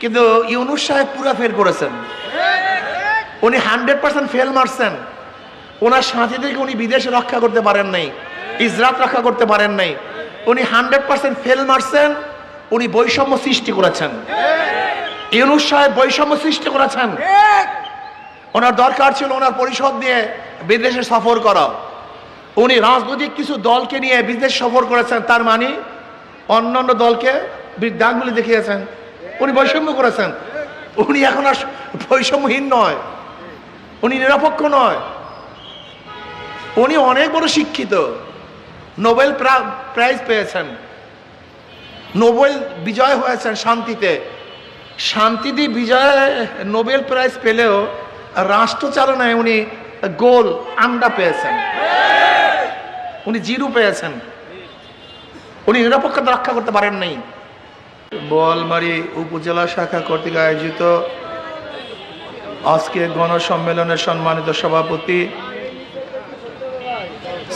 কিন্তু ইউনুস সাহেব পুরা ফেল করেছেন। উনি হান্ড্রেড পার্সেন্ট ফেল মারছেন। ওনার সাথীদেরকে উনি বিদেশে রক্ষা করতে পারেন নাই, ইজরাত রক্ষা করতে পারেন নাই। উনি হান্ড্রেড পার্সেন্ট ফেল মারছেন, উনি বৈষম্য সৃষ্টি করেছেন। ইউনুস সাহেব বৈষম্য সৃষ্টি করেছেন। ওনার দরকার ছিল ওনার পরিষদ দিয়ে বিদেশে সফর করা। উনি রাজনৈতিক কিছু দলকে নিয়ে বিদেশ সফর করেছেন, তার মানে অন্যান্য দলকে বৃদ্ধাঙ্গুলি দেখিয়েছেন। উনি বৈষম্য করেছেন। উনি এখন আর বৈষম্যহীন নয়। উনি নিরপেক্ষ নয়। উনি অনেক বড় শিক্ষিত। নোবেল প্রাইজ পেয়েছেন। নোবেল বিজয় হয়েছেন শান্তিতে। শান্তিতে বিজয়, নোবেল প্রাইজ পেলেও রাষ্ট্রচালনায় উনি গোল, আন্ডা পেয়েছেন। উনি জিরো পেয়েছেন। উনি নিরপেক্ষতা রক্ষা করতে পারেন নাই। বোয়ালমারি উপজেলা শাখা কর্তৃক আয়োজিত আজকে গণসম্মেলনের সম্মানিত সভাপতি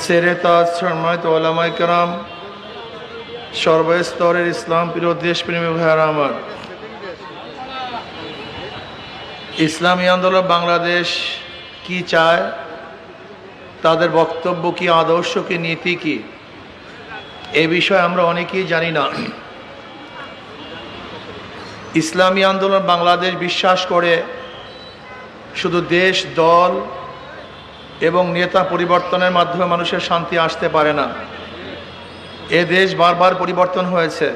সেরেতাজ সম্মানিত ওলামাই কেরাম, সর্বস্তরের ইসলাম প্রিয় দেশপ্রেমী ভাইয়ারা আমার। ইসলামী আন্দোলন বাংলাদেশ কি চায়? তাদের বক্তব্য কি, আদর্শ কি, নীতি কি? এ বিষয়ে আমরা অনেকেই জানি না। ইসলামী আন্দোলন বাংলাদেশ বিশ্বাস করে শুধু দেশ, দল এবং নেতা পরিবর্তনের মাধ্যমে মানুষের শান্তি আসতে পারে না। এ দেশ বারবার পরিবর্তন হয়েছে।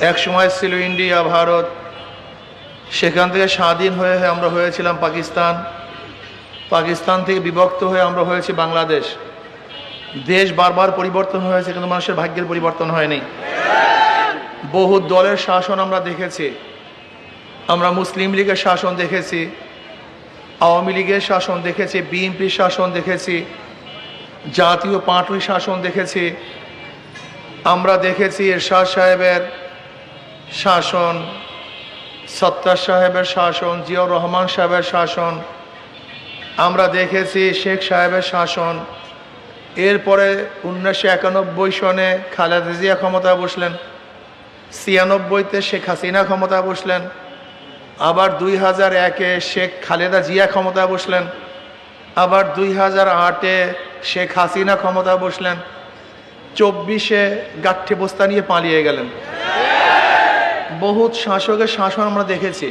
এক সময় ছিল ইন্ডিয়া, ভারত। সেখান থেকে স্বাধীন হয়ে হয়ে আমরা হয়েছিলাম পাকিস্তান। পাকিস্তান থেকে বিভক্ত হয়ে আমরা হয়েছি বাংলাদেশ। দেশ বারবার পরিবর্তন হয়েছে, কিন্তু মানুষের ভাগ্যের পরিবর্তন হয়নি। বহু দলের শাসন আমরা দেখেছি। আমরা মুসলিম লীগের শাসন দেখেছি, আওয়ামী লীগের শাসন দেখেছি, বিএনপির শাসন দেখেছি, জাতীয় পার্টির শাসন দেখেছি। আমরা দেখেছি এরশাদ সাহেবের শাসন, সত্তার সাহেবের শাসন, জিয়াউর রহমান সাহেবের শাসন। আমরা দেখেছি শেখ সাহেবের শাসন। এরপরে উনিশশো একানব্বই সনে খালেদা জিয়া ক্ষমতায় বসলেন। ছিয়ানব্বইতে শেখ হাসিনা ক্ষমতায় বসলেন। আবার দুই হাজার একে শেখ খালেদা জিয়া ক্ষমতায় বসলেন। আবার দুই হাজার আটে শেখ হাসিনা ক্ষমতায় বসলেন। চব্বিশে গাঠে বস্তা নিয়ে পালিয়ে গেলেন। বহুত শাসকের শাসন আমরা দেখেছি।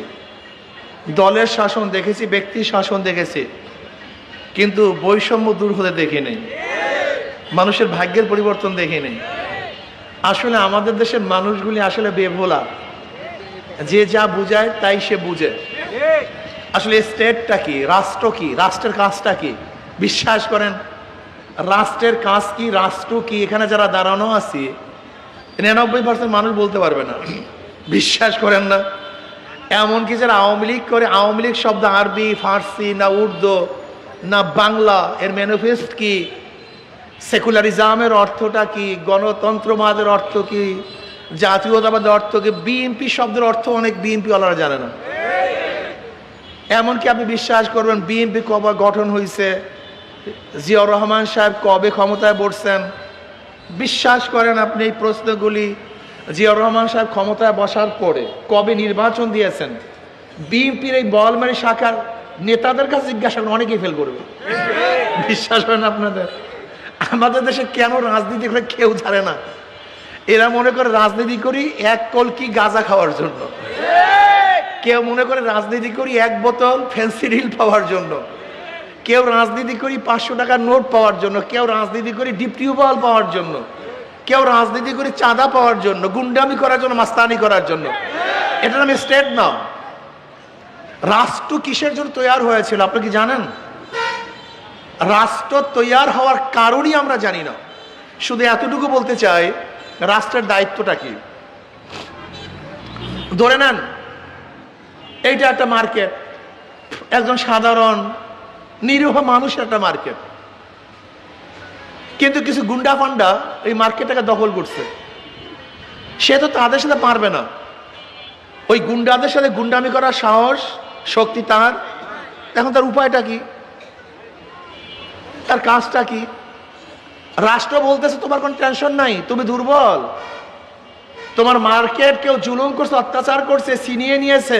দলের শাসন দেখেছি, ব্যক্তির শাসন দেখেছি। কিন্তু বৈষম্য দূর হতে দেখি নেই মানুষের ভাগ্যের পরিবর্তন দেখি নেই আসলে আমাদের দেশের মানুষগুলি আসলে বেভোলা। যে যা বুঝায়, তাই সে বুঝে। আসলে স্টেটটা কি? রাষ্ট্র কি? রাষ্ট্রের কাজটা কি? বিশ্বাস করেন, রাষ্ট্রের কাজ কি, রাষ্ট্র কি? এখানে যারা দাঁড়ানো আছি, নিরানব্বই পার্সেন্ট মানুষ বলতে পারবে না। বিশ্বাস করেন না। এমনকি যারা আওয়ামী লীগ করে, আওয়ামী লীগ শব্দ আরবি, ফার্সি, না উর্দু, না বাংলা, এর ম্যানিফেস্ট কি? সেকুলারিজমের অর্থটা কি? গণতন্ত্রবাদের অর্থ কি? জাতীয়তাবাদের অর্থ কি? বিএনপি শব্দের অর্থ অনেক বিএনপি ওলারা জানে না। এমনকি আপনি বিশ্বাস করবেন বিএনপি কবে গঠন হয়েছে জিয়াউর রহমান সাহেব কবে ক্ষমতায় বসছেন? বিশ্বাস করেন আপনি এই প্রশ্নগুলি? জিয়াউর রহমান সাহেব ক্ষমতায় বসার পরে কবে নির্বাচন দিয়েছেন? বিএনপির এই বলমারি শাখার নেতাদের কাছে জিজ্ঞাসা করেন, অনেকেই ফেল করবে। বিশ্বাস করেন আপনাদের? আমাদের দেশে কেন রাজনীতি করে কেউ জানে না? এরা মনে করে রাজনীতি করি এক কলকি গাঁজা খাওয়ার জন্য। কেউ মনে করে রাজনীতি করি এক বোতল ফেন্সিডিল পাওয়ার জন্য। কেউ রাজনীতি করি পাঁচশো টাকার নোট পাওয়ার জন্য। কেউ রাজনীতি করি ডিপ টিউবওয়েল পাওয়ার জন্য। কেউ রাজনীতি করি চাঁদা পাওয়ার জন্য, গুন্ডামি করার জন্য, মাস্তানি করার জন্য। এটা নামে স্টেট নাও রাষ্ট্র কিসের জন্য তৈরি হয়েছিল, আপনি কি জানেন? রাষ্ট্র তৈয়ার হওয়ার কারণই আমরা জানি না। শুধু এতটুকু বলতে চাই, রাষ্ট্রের দায়িত্বটা কি? ধরে নেন, এইটা একটা মার্কেট। একজন সাধারণ, নিরীহ মানুষের একটা মার্কেট। কিন্তু কিছু গুন্ডা ফান্ডা এই মার্কেটটাকে দখল করছে। সে তো তাদের সাথে পারবে না। ওই গুন্ডাদের সাথে গুন্ডামি করার সাহস, শক্তি তার। এখন তার উপায়টা কি? তার কাজটা কি? রাষ্ট্র বলতেছে, তোমার কোনো টেনশন নাই, তুমি দুর্বল। তোমার মার্কেট কেউ জুলুম করছে, অত্যাচার করছে, ছিনিয়ে নিয়েছে,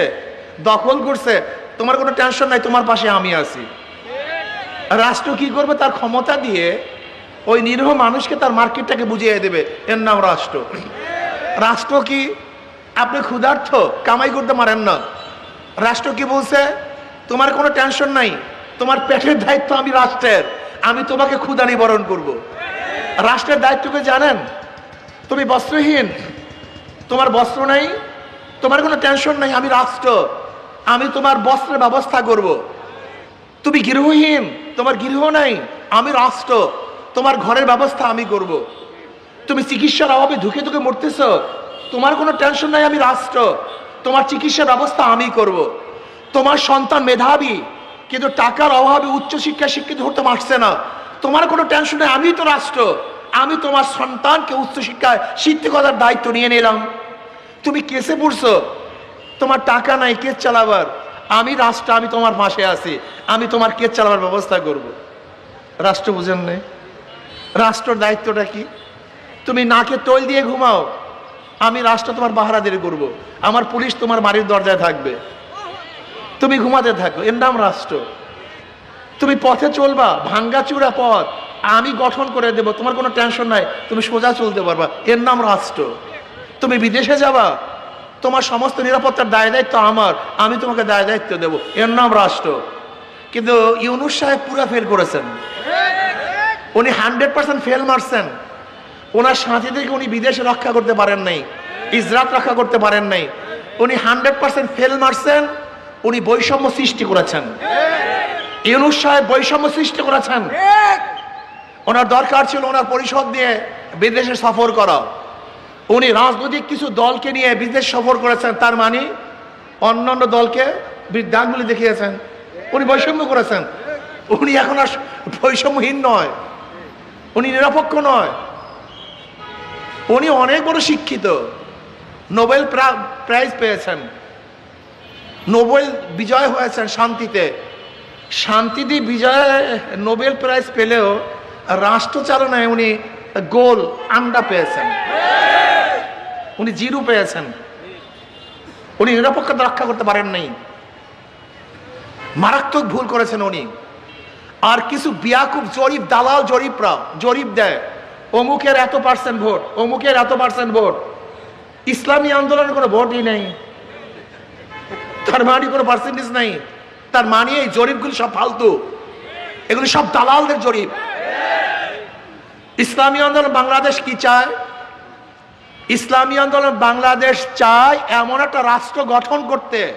দখল করছে, তোমার কোনো টেনশন নাই, তোমার পাশে আমি আছি। রাষ্ট্র কি করবে? তার ক্ষমতা দিয়ে ওই নিরীহ মানুষকে তার মার্কেটটাকে বুঝিয়ে দেবে। এর নাম রাষ্ট্র। রাষ্ট্র কি? আপনি ক্ষুধার্থ কামাই করতে পারেন না। রাষ্ট্র কি বলছে? তোমার কোনো টেনশন নাই, তোমার পেটের দায়িত্ব আমি রাষ্ট্রের। আমি তোমাকে ক্ষুধা নিবারণ করব। রাষ্ট্রের দায়িত্বকে জানেন তুমি বস্ত্রহীন তোমার বস্ত্র নাই, তোমার কোনো টেনশন নাই, আমি রাষ্ট্র আমি তোমার বস্ত্রের ব্যবস্থা করব। তুমি গৃহহীন, তোমার গৃহ নাই, আমি রাষ্ট্র তোমার ঘরের ব্যবস্থা আমি করব। তুমি চিকিৎসার অভাবে ধুকে ধুকে মরতেছ তোমার কোনো টেনশন নাই, আমি রাষ্ট্র তোমার চিকিৎসার ব্যবস্থা আমি করব। তোমার সন্তান মেধাবী কিন্তু টাকার অভাবে উচ্চশিক্ষা শিক্ষিত হতে পারছে না। তোমার কোনো টেনশন নেই আমি তো রাষ্ট্র। আমি তোমার সন্তানকে উচ্চশিক্ষায় শিক্ষকতার দায়িত্ব নিয়ে নিলাম। তুমি কেসে পড়ছো? তোমার টাকা নাই, কেস চালাবার। আমি রাষ্ট্র, আমি তোমার পাশে আছি। আমি তোমার কেস চালাবার ব্যবস্থা করব। রাষ্ট্র বুঝেন নেই? রাষ্ট্রর দায়িত্বটা কি? তুমি নাকে তৈল দিয়ে ঘুমাও। আমি রাষ্ট্র তোমার বাহারাদের করব। আমার পুলিশ তোমার বাড়ির দরজায় থাকবে। তুমি ঘুমাতে থাকো, এর নাম রাষ্ট্র। তুমি পথে চলবা, ভাঙ্গা চূড়া পথ, আমি গঠন করে দেব, তোমার কোনো টেনশন নাই, তুমি সোজা চলতে পারবা, এর নাম রাষ্ট্র। তুমি বিদেশে যাবা, তোমার সমস্ত নিরাপত্তার দায় দায়িত্ব আমার, আমি তোমাকে দায় দায়িত্ব দেবো, এর নাম রাষ্ট্র। কিন্তু ইউনুস সাহেব পুরা ফেল করেছেন। উনি হান্ড্রেড পার্সেন্ট ফেল মারছেন। ওনার সাথীদেরকে উনি বিদেশে রক্ষা করতে পারেন নাই, ইজরাত রক্ষা করতে পারেন নাই। উনি হান্ড্রেড পার্সেন্ট ফেল মারছেন উনি বৈষম্য সৃষ্টি করেছেন। ইউনুস সাহেব বৈষম্য সৃষ্টি করেছেন। ওনার দরকার ছিল ওনার পরিষদ দিয়ে বিদেশে সফর করা। উনি রাজনৈতিক কিছু দলকে নিয়ে বিদেশ সফর করেছেন, তার মানে অন্যান্য দলকে বৃদ্ধাঙ্গুলি দেখিয়েছেন। উনি বৈষম্য করেছেন। উনি এখন আর বৈষম্যহীন নয়। উনি নিরপেক্ষ নয়। উনি অনেক বড় শিক্ষিত। নোবেল প্রাইজ পেয়েছেন। নোবেল বিজয় হয়েছেন শান্তিতে। শান্তিতে বিজয় নোবেল প্রাইজ পেলেও রাষ্ট্র চালনায় উনি গোল আন্ডা পেয়েছেন। উনি জিরো পেয়েছেন। উনি নিরপেক্ষতা রক্ষা করতে পারেন নাই। মারাত্মক ভুল করেছেন উনি। আর কিছু বিয়াকুব জরিপ, দালাল জরিপরা জরিপ দেয়। অমুকের এত পার্সেন্ট ভোট, অমুকের এত পার্সেন্ট ভোট। ইসলামী আন্দোলনের কোনো ভোটই নেই। তার মানে কোনো পার্সেন্টেজ নাই। তার মানে এই জরিপগুলি সব ফালতু। এগুলি সব দালালদের জরিপ। ইসলামী আন্দোলন বাংলাদেশ কি চায়? ইসলামী আন্দোলন বাংলাদেশ চায় এমন একটা রাষ্ট্র গঠন করতে,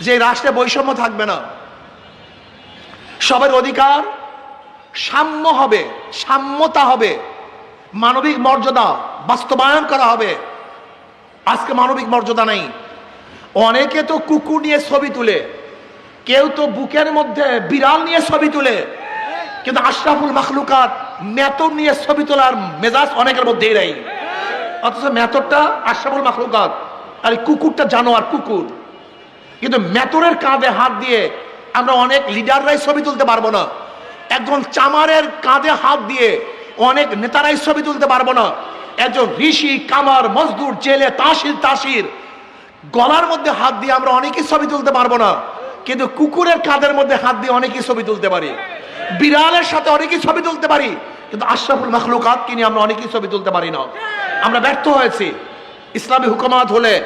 যে রাষ্ট্রে বৈষম্য থাকবে না। সবার অধিকার সাম্য হবে, সাম্যতা হবে, মানবিক মর্যাদা বাস্তবায়ন করা হবে। আজকে মানবিক মর্যাদা নেই। অনেকে তো কুকুর নিয়ে ছবি তুলে, কেউ তো বুকের মধ্যে বিড়াল নিয়ে ছবি তুলে, কিন্তু আশরাফুল মাখলুকাত মেতর নিয়ে ছবি তোলার মেজাজ অনেকের মধ্যেই নেই। অথচ মেতরটা আশরাফুল মাখলুকাত, আর কুকুরটা জানোয়ার কুকুর। কিন্তু মেতরের কাঁধে হাত দিয়ে আমরা অনেক লিডাররাই ছবি তুলতে পারব না। একজন চামারের কাঁধে হাত দিয়ে অনেক নেতারাই ছবি তুলতে পারব না। একজন ঋষি, কামার, মজদুর, জেলে তাসির তাসির গলার মধ্যে হাত দিয়ে আমরা অনেকেই ছবি তুলতে পারব না, কিন্তু কুকুরের কাঁধের মধ্যে হাত দিয়ে অনেকেই ছবি তুলতে পারি। বিড়ালের সাথে অনেকেই ছবি তুলতে পারি, কিন্তু আশরাফুল মাখলুকাতকে নিয়ে আমরা অনেকেই ছবি তুলতে পারি না। আমরা ব্যর্থ হয়েছি। ইসলামী হুকুমাত হলে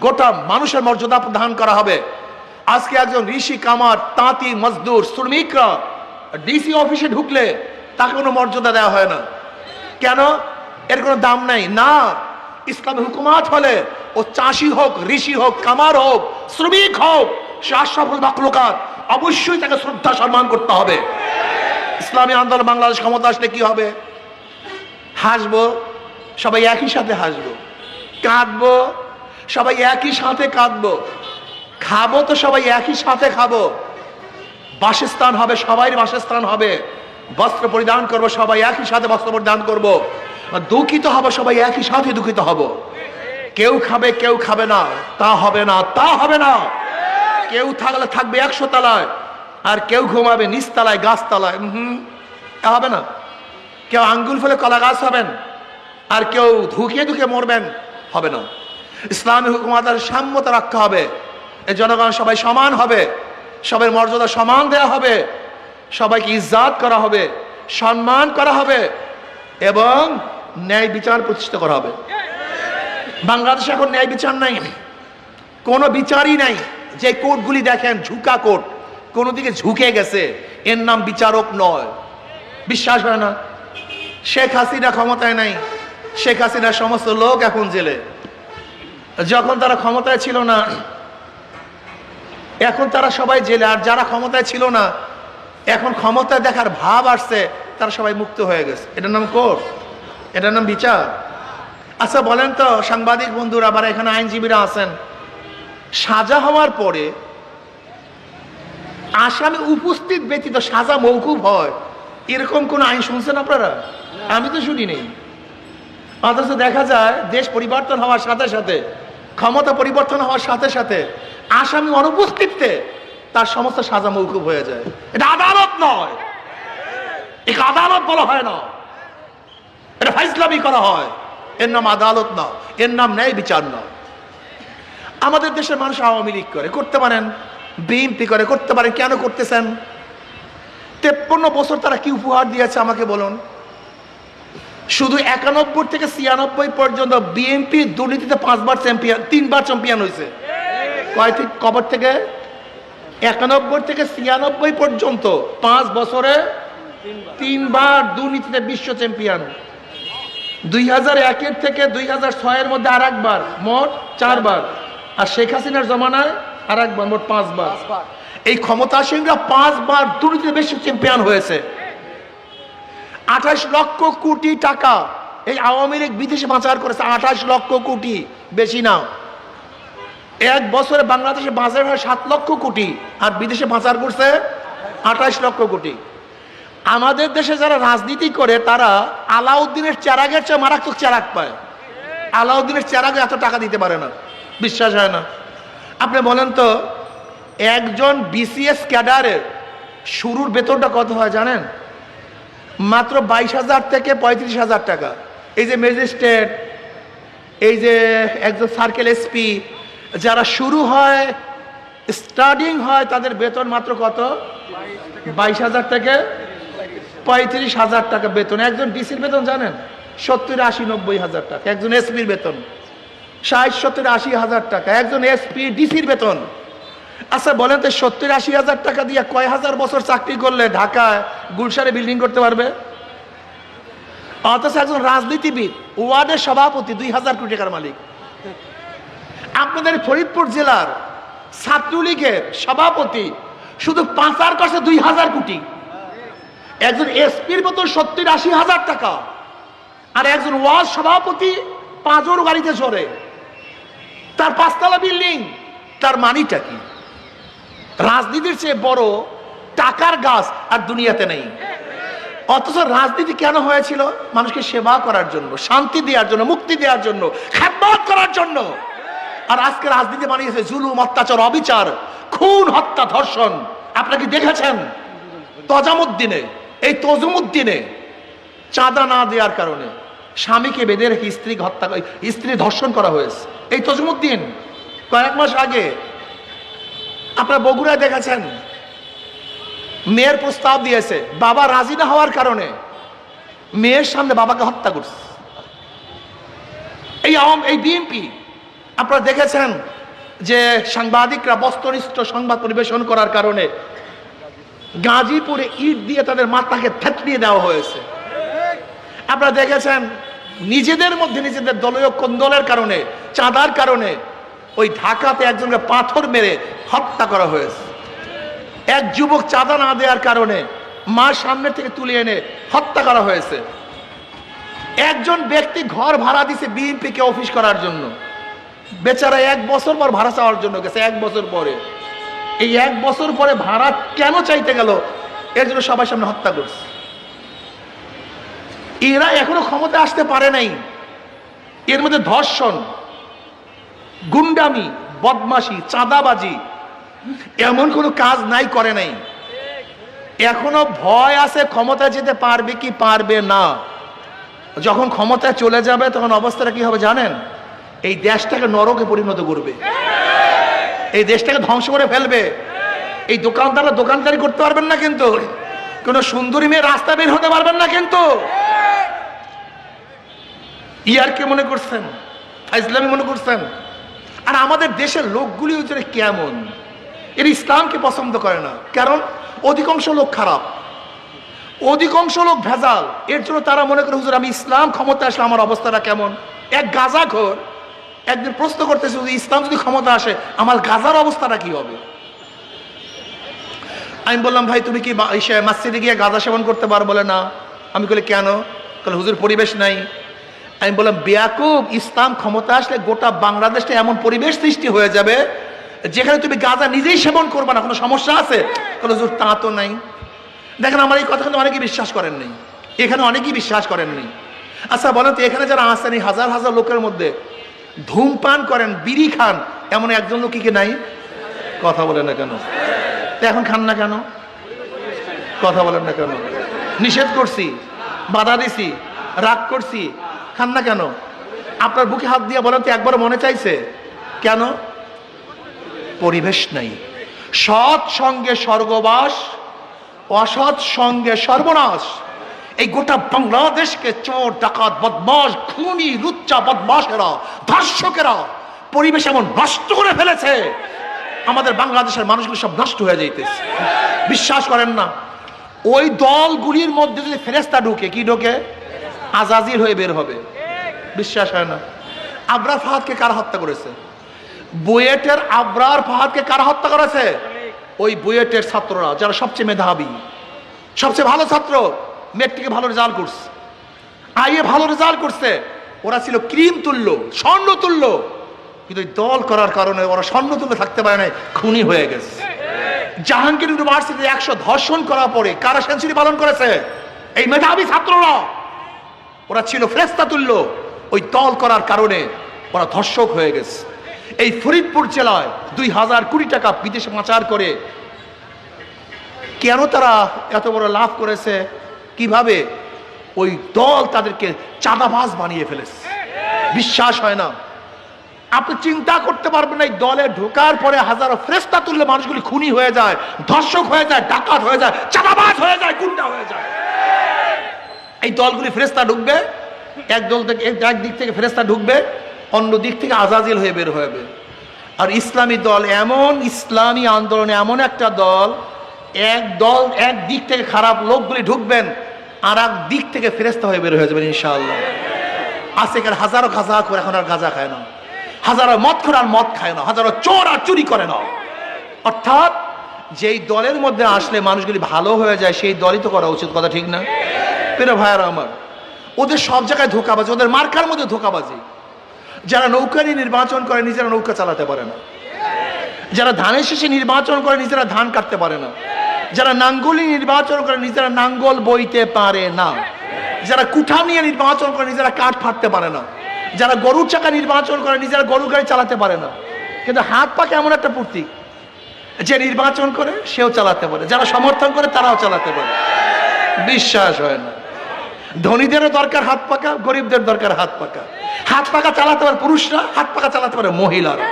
গোটা মানুষের মর্যাদা প্রদান করা হবে। আজকে একজন ঋষি কামার, তাঁতি, মজদুর, শ্রমিকরা ডিসি অফিসে ঢুকলে তাকে কোনো মর্যাদা দেওয়া হয় না। কেন? এর কোনো দাম নাই। না ইসলামী হুকুমাত হলে ও চাষি হোক, ঋষি হোক কামার হোক, শ্রমিক হোক, সে আশরাফুল অবশ্যই তাকে শ্রদ্ধা সম্মান করতে হবে। ইসলামী আন্দোলন বাংলাদেশ ক্ষমতা আসলে কি হবে? হাসবো, সবাই একই সাথে হাসবো। কাঁদবো, সবাই একই সাথে কাঁদবো। খাব তো সবাই একই সাথে খাব। বাসস্থান হবে, সবাই বাসস্থান হবে। বস্ত্র পরিধান করব, সবাই একই সাথে বস্ত্র পরিধান করব। দুঃখিত হবে, সবাই একই সাথে দুঃখিত হব। কেউ খাবে কেউ খাবে না, তা হবে না, তা হবে না। কেউ থাকলে থাকবে একশো তলায়, আর কেউ ঘুমাবে নিচ নিচতলায় গাছতলায় হুম, তা হবে না। কেউ আঙ্গুল ফেলে কলা গাছ হবেন, আর কেউ ধুকিয়ে ধুকে মরবেন, হবে না। ইসলামী হুকুমাতের সাম্যতা রক্ষা হবে। এই জনগণ সবাই সমান হবে, সবার মর্যাদা সমান দেওয়া হবে, সবাইকে ইজ্জাত করা হবে, সম্মান করা হবে, এবং ন্যায় বিচার প্রতিষ্ঠা করা হবে। বাংলাদেশে এখন ন্যায় বিচার নাই। কোনো বিচারই নাই। যে কোর্টগুলি দেখেন, ঝুঁকা কোর্ট কোনো দিকে ঝুঁকে গেছে। এর নাম বিচারক নয়। বিশ্বাস হয় না। শেখ হাসিনা ক্ষমতায় নাই। শেখ হাসিনার সমস্ত লোক এখন জেলে। যখন তারা ক্ষমতায় ছিল না, এখন তারা সবাই জেলে। আর যারা ক্ষমতায় ছিল না, এখন ক্ষমতায় দেখার ভাব আসছে, তারা সবাই মুক্ত হয়ে গেছে। এটার নাম কোর্ট। এটার নাম বিচার। আচ্ছা বলেন তো, সাংবাদিক বন্ধুরা, আবার এখানে আইনজীবীরা আছেন। সাজা হওয়ার পরে আসামি উপস্থিত ব্যতীত সাজা মৌকুব হয়, এরকম কোন আইন শুনছেন আপনারা? আমি তো শুনি নেই অথচ দেখা যায়, দেশ পরিবর্তন হওয়ার সাথে সাথে, ক্ষমতা পরিবর্তন হওয়ার সাথে সাথে, আসামি অনুপস্থিতিতে তার সমস্ত সাজা মৌকুব হয়ে যায়। এটা আদালত নয়। একে আদালত বলা হয় না। এটা ফাইসলামি করা হয়। এর নাম আদালত না, এর নাম ন্যায় বিচার না। আমাদের দেশের মানুষ আওয়ামী লীগ করে, করতে পারেন, বিএনপি করে, করতে পারেন, কেন করতেছেন? তেপ্পন্ন বছর তারা কি উপহার দিয়েছে আমাকে বলুন? শুধু একানব্বই থেকে ছিয়ানব্বই পর্যন্ত বিএনপি দুর্নীতিতে পাঁচবার চ্যাম্পিয়ন তিনবার চ্যাম্পিয়ন হয়েছে। কয় ঠিক কবর থেকে? একানব্বই থেকে ছিয়ানব্বই পর্যন্ত পাঁচ বছরে তিনবার দুর্নীতিতে বিশ্ব চ্যাম্পিয়ন দুই হাজার একের থেকে দুই হাজার ছয়ের মধ্যে আর একবার মোট চারবার। আর শেখ হাসিনার জমানায় আর একবার মোট পাঁচবার। এই ক্ষমতাসীনরা পাঁচবার দুর্নীতিতে বেশি চ্যাম্পিয়ন হয়েছে। আঠাশ লক্ষ কোটি টাকা এই আওয়ামী লীগ বিদেশে পাচার করেছে। আঠাশ লক্ষ কোটি বেশি না। এক বছরে বাংলাদেশে বাজার হয় সাত লক্ষ কোটি আর বিদেশে পাচার করছে আঠাশ লক্ষ কোটি। আমাদের দেশে যারা রাজনীতি করে, তারা আলাউদ্দিনের চেরাগের চেয়ে মারাত্মক চেরাগ পায়। আলাউদ্দিনের চেরাগে এত টাকা দিতে পারে না। বিশ্বাস হয় না। আপনি বলেন তো, একজন বিসিএস ক্যাডারের শুরুর বেতনটা কত হয় জানেন? মাত্র বাইশ হাজার থেকে পঁয়ত্রিশ হাজার টাকা। এই যে ম্যাজিস্ট্রেট, এই যে একজন সার্কেল এসপি যারা শুরু হয়, স্টার্টিং হয়, তাদের বেতন মাত্র কত? বাইশ হাজার থেকে পঁয়ত্রিশ হাজার টাকা বেতন। একজন ডিসির বেতন জানেন? সত্তর, আশি, নব্বই হাজার টাকা। একজন এসপির বেতন। ষাট, সত্তর, আশি হাজার টাকা। একজন এসপি, ডিসির বেতন। আচ্ছা বলেন তো, সত্তর, আশি হাজার টাকা দিয়ে কয় হাজার বছর চাকরি করলে ঢাকায় গুলশারে বিল্ডিং করতে পারবে? অথচ একজন রাজনীতিবিদ, ওয়ার্ডের সভাপতি, দুই হাজার কোটি টাকার মালিক। আপনাদের ফরিদপুর জেলার ছাত্রলীগের সভাপতি শুধু পাঁচার করছে দুই হাজার কোটি। একজন এসপির মতন সত্তর আশি হাজার টাকা আর একজন ওয়ার্ড সভাপতি পাঁচর গাড়িতে চড়ে। তার পাঁচতলা বিল্ডিং, তার মানিটা কি? রাজনীতির চেয়ে বড় টাকার গাছ আর দুনিয়াতে নেই। অথচ রাজনীতি কেন হয়েছিল? মানুষকে সেবা করার জন্য, শান্তি দেওয়ার জন্য, মুক্তি দেওয়ার জন্য, খেদমত করার জন্য। আর আজকে রাজনীতি বানিয়েছে জুলুম, অত্যাচার, অবিচার, খুন, হত্যা, ধর্ষণ। আপনাকে দেখেছেন? তজামুদ্দিনে এই তজুমুদ্দিনে চাঁদা না দেওয়ার কারণে স্বামীকে বেঁধে রেখে স্ত্রী হত্যা স্ত্রী ধর্ষণ করা হয়েছে। এই তজুমুদ্দিন কয়েক মাস আগে আপনারা বগুড়ায় দেখেছেন, মেয়ের প্রস্তাব দিয়েছে, বাবা রাজি না হওয়ার কারণে মেয়ের সামনে বাবাকে হত্যা করছে। এই আওয়াম, এই বিএনপি আপনারা দেখেছেন যে সাংবাদিকরা বস্ত্রনিষ্ঠ সংবাদ পরিবেশন করার কারণে গাজীপুরে ইট দিয়ে তাদের মাথাকে থেতলিয়ে দেওয়া হয়েছে। আপনারা দেখেছেন, নিজেদের মধ্যে নিজেদের দলীয় কোন্দলের কারণে, চাঁদার কারণে ওই ঢাকাতে একজনকে পাথর মেরে হত্যা করা হয়েছে। এক যুবক চাঁদা না দেওয়ার কারণে মা সামনে থেকে তুলে এনে হত্যা করা হয়েছে। একজন ব্যক্তি ঘর ভাড়া দিছে বিএনপিকে অফিস করার জন্য। বেচারা এক বছর পর ভাড়া চাওয়ার জন্য গেছে, এক বছর পরে। এই এক বছর পরে ভাড়া কেন চাইতে গেল? এর জন্য সবাই সামনে হত্যা করছে। এরা এখনও ক্ষমতা আসতে পারে নাই। এর মধ্যে ধর্ষণ, গুন্ডামি, বদমাশি, চাঁদাবাজি এমন কোনো কাজ নাই করে নাই। এখনও ভয় আছে ক্ষমতা যেতে পারবে কি পারবে না। যখন ক্ষমতায় চলে যাবে তখন অবস্থাটা কি হবে জানেন? এই দেশটাকে নরকে পরিণত করবে। এই দেশটাকে ধ্বংস করে ফেলবে। এই দোকানদাররা দোকানদারি করতে পারবেন না কিন্তু। কোনো সুন্দরী মেয়ে রাস্তা বের হতে পারবেন না কিন্তু। ইয়ার কে মনে করছেন? ইসলামী মনে করছেন? আর আমাদের দেশের লোকগুলি হচ্ছে কেমন? এর ইসলামকে পছন্দ করে না। কারণ অধিকাংশ লোক খারাপ। অধিকাংশ লোক ভেজাল। এর জন্য তারা মনে করে, হুজুর, আমি ইসলাম ক্ষমতা আসলে আমার অবস্থাটা কেমন? এক গাজা ঘর একদিন প্রশ্ন করতেছে, যদি ইসলাম যদি ক্ষমতা আসে, আমার গাজার অবস্থাটা কি হবে? আমি বললাম, ভাই, তুমি কি মাসজিদে গিয়ে গাঁজা সেবন করতে পারো? বলে, না। আমি বলি কেন? তাহলে হুজুর, পরিবেশ নাই। আমি বললাম, বেয়াকুব, ইসলাম ক্ষমতা আসলে গোটা বাংলাদেশটা এমন পরিবেশ সৃষ্টি হয়ে যাবে, যেখানে তুমি গাঁজা নিজেই সেবন করবে না, কোনো সমস্যা আছে? তাহলে হুজুর, তা তো নাই। দেখেন, আমার এই কথা কিন্তু অনেকেই বিশ্বাস করেন নাই। এখানে অনেকেই বিশ্বাস করেন নাই। আচ্ছা বলেন তো, এখানে যারা আসেন হাজার হাজার লোকের মধ্যে ধূমপান করেন, বিড়ি খান। এমন একজন লোক কি নাই? কথা বলেন না কেন? এখন খান না কেন? কথা বলেন না কেন? নিষেধ করছি, বাধা দিছি, রাগ করছি, খান না কেন? আপনার বুকে হাত দিয়ে বলেন তো একবার মনে চাইছে? কেন? পরিবেশ নাই। সৎ সঙ্গে স্বর্গবাস, অসৎ সঙ্গে সর্বনাশ। এই গোটা বাংলাদেশকে চোর, ডাকাত বদমাস খুনি, লুচ্চা বদমাসেরা ধর্ষকেরা পরিবেশ এমন নষ্ট করে ফেলেছে। আমাদের বাংলাদেশের মানুষগুলো সব নষ্ট হয়ে যাইতেছে। বিশ্বাস করেন না। ওই দলগুলির মধ্যে যদি ফেরেস্তা ঢুকে, কি ঢোকে? আজাজির হয়ে বের হবে। বিশ্বাস হয় না। আবরার ফাহাদকে কারা হত্যা করেছে? বুয়েটের আবরার ফাহাদকে কারা হত্যা করেছে? ওই বুয়েটের ছাত্ররা, যারা সবচেয়ে মেধাবী, সবচেয়ে ভালো ছাত্র। মেট্রিকে ভালো রেজাল্ট করছে। আইয়ে ভালো রেজাল্ট করছে। ওরা ছিল ক্রিম তুল্য, স্বর্ণ তুল্য। কিন্তু দল করার কারণে ওরা স্বর্ণ তুল্য থাকতে পারে না খুনি হয়ে গেছে। জাহাঙ্গীর ইউনিভার্সিটিতে একশো ধর্ষণ করার পরে কারা সেঞ্চুরি পালন করেছে? এই মেধাবী ছাত্ররা। ওরা ছিল ফ্রেস্তা তুল্য। ওই দল করার কারণে ওরা ধর্ষক হয়ে গেছে। এই ফরিদপুর জেলায় দুই হাজার কোটি টাকা বিদেশে পাচার করে কেন তারা এত বড় লাভ করেছে? কীভাবে ওই দল তাদেরকে চাঁদাবাজ বানিয়ে ফেলেছে? বিশ্বাস হয় না। আপনি চিন্তা করতে পারবেন এই দলে ঢোকার পরে হাজারো ফ্রেস্তা তুললে মানুষগুলি খুনি হয়ে যায়, ধর্ষক হয়ে যায়, ডাকাত হয়ে যায়, চাঁদাবাজ হয়ে যায়, গুন্ডা হয়ে যায়। এই দলগুলি ফেরেস্তা ঢুকবে, এক দল থেকে, এক দিক থেকে ফেরেস্তা ঢুকবে, অন্য দিক থেকে আজাজিল হয়ে বের হবে আর ইসলামী দল এমন, ইসলামী আন্দোলনে এমন একটা দল এক দল, এক দিক থেকে খারাপ লোকগুলি ঢুকবেন আর এক দিক থেকে ফেরেস্তা হয়ে বের হয়ে যাবেন ইনশাআল্লাহ। এখানে হাজারো গাঁজা করে এখন আর গাঁজা খায় না। হাজারো মদ করে আর মদ খায় না। হাজারো চোর আর চুরি করে না। অর্থাৎ যেই দলের মধ্যে আসলে মানুষগুলি ভালো হয়ে যায়, সেই দলই তো করা উচিত, কথা ঠিক না? প্রিয় ভাইয়ারা আমার, ওদের সব জায়গায় ধোকাবাজি, ওদের মার্কার মধ্যে ধোকাবাজি। যারা নৌকা নিয়ে নির্বাচন করে, নিজেরা নৌকা চালাতে পারে না। যারা ধানের শেষে নির্বাচন করে, নিজেরা ধান কাটতে পারে না। যারা নাঙ্গলি নির্বাচন করে নিজেরা নাঙ্গল বইতে পারে না। যারা কুঠা নিয়ে নির্বাচন করে নিজেরা কাঠ ফাটতে পারে না। যারা গরুর চাকা নির্বাচন করে নিজেরা গরু গাড়ি চালাতে পারে না। কিন্তু হাত পাকে এমন একটা প্রতীক যে নির্বাচন করে সেও চালাতে পারে। যারা সমর্থন করে তারাও চালাতে পারে। বিশ্বাস হয় না। ধনীদেরও দরকার হাত পাকা, গরিবদের দরকার হাত পাকা। হাত পাকা চালাতে পারে পুরুষরা, হাত পাকা চালাতে পারে মহিলারা।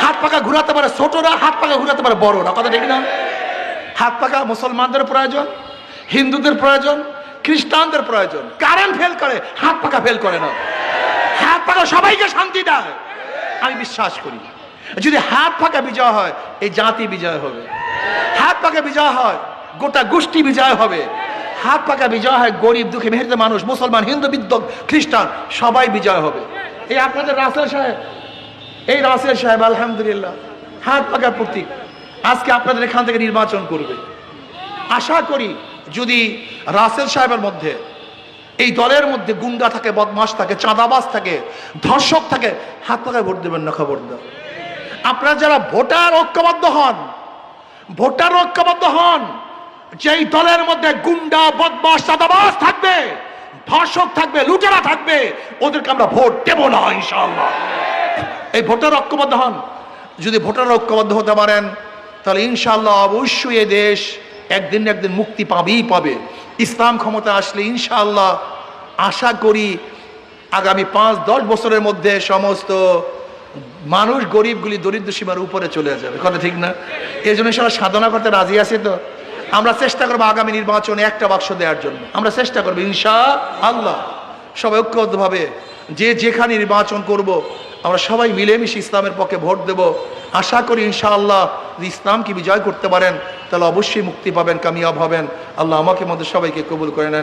হাত পাকা ঘুরাতে পারে ছোটরা, হাত পাকা ঘুরাতে পারে বড়রা। কথা ঠিক না? হাত পাকা মুসলমানদের প্রয়োজন, হিন্দুদের প্রয়োজন, খ্রিস্টানদের প্রয়োজন। কারেন্ট ফেল করে, হাত পাকা ফেল করে না। হাত পাকা সবাইকে শান্তি দেয়। আমি বিশ্বাস করি, যদি হাত পাকা বিজয় হয়, এই জাতি বিজয় হবে। হাত পাকা বিজয় হয়, গোটা গোষ্ঠী বিজয় হবে। হাত পাকা বিজয় হয়, গরিব দুঃখী মেহরিত মানুষ, মুসলমান, হিন্দু বিদ্য খ্রিস্টান, সবাই বিজয় হবে। এই আপনাদের রাসেল সাহেব, এই রাসেল সাহেব, আলহামদুলিল্লাহ, হাত পাকা প্রতীক। আজকে আপনাদের এখান থেকে নির্বাচন করবে। আশা করি যদি রাসেল সাহেবের মধ্যে এই দলের মধ্যে গুন্ডা থাকে বদমাস থাকে, চাঁদাবাজ থাকে, ধর্ষক থাকে, হাত পাকায় ভোট দেবেন না খবর দাও। আপনারা যারা ভোটার ঐক্যবদ্ধ হন, ভোটার ঐক্যবদ্ধ হন, যেই দলের মধ্যে গুন্ডা বদমাস চাঁদাবাজ থাকবে, ধর্ষক থাকবে, লুটেরা থাকবে, ওদেরকে আমরা ভোট দেব না, ইনশাআল্লাহ। এই ভোটার ঐক্যবদ্ধ হন, যদি ভোটার ঐক্যবদ্ধ হতে পারেন তাহলে ইনশাল্লাহ অবশ্যই এ দেশ একদিন একদিন মুক্তি পাবেই পাবে। ইসলাম ক্ষমতা আসলে ইনশাল্লাহ আশা করি আগামী পাঁচ, দশ বছরের মধ্যে সমস্ত মানুষ গরিবগুলি দরিদ্র সীমার উপরে চলে যাবে। কথা ঠিক না? এই জন্য সবাই সাধনা করতে রাজি আছে তো। আমরা চেষ্টা করব আগামী নির্বাচনে একটা বাক্স দেওয়ার জন্য। আমরা চেষ্টা করব ইনশা আল্লাহ সবাই ঐক্যবদ্ধভাবে যে যেখানে নির্বাচন করব। আমরা সবাই মিলেমিশে ইসলামের পক্ষে ভোট দেব আশা করি ইনশাআল্লাহ যদি ইসলামকে বিজয় করতে পারেন, তাহলে অবশ্যই মুক্তি পাবেন, কামিয়াব হবেন আল্লাহ আমাকে মধ্যে সবাইকে কবুল করে নেন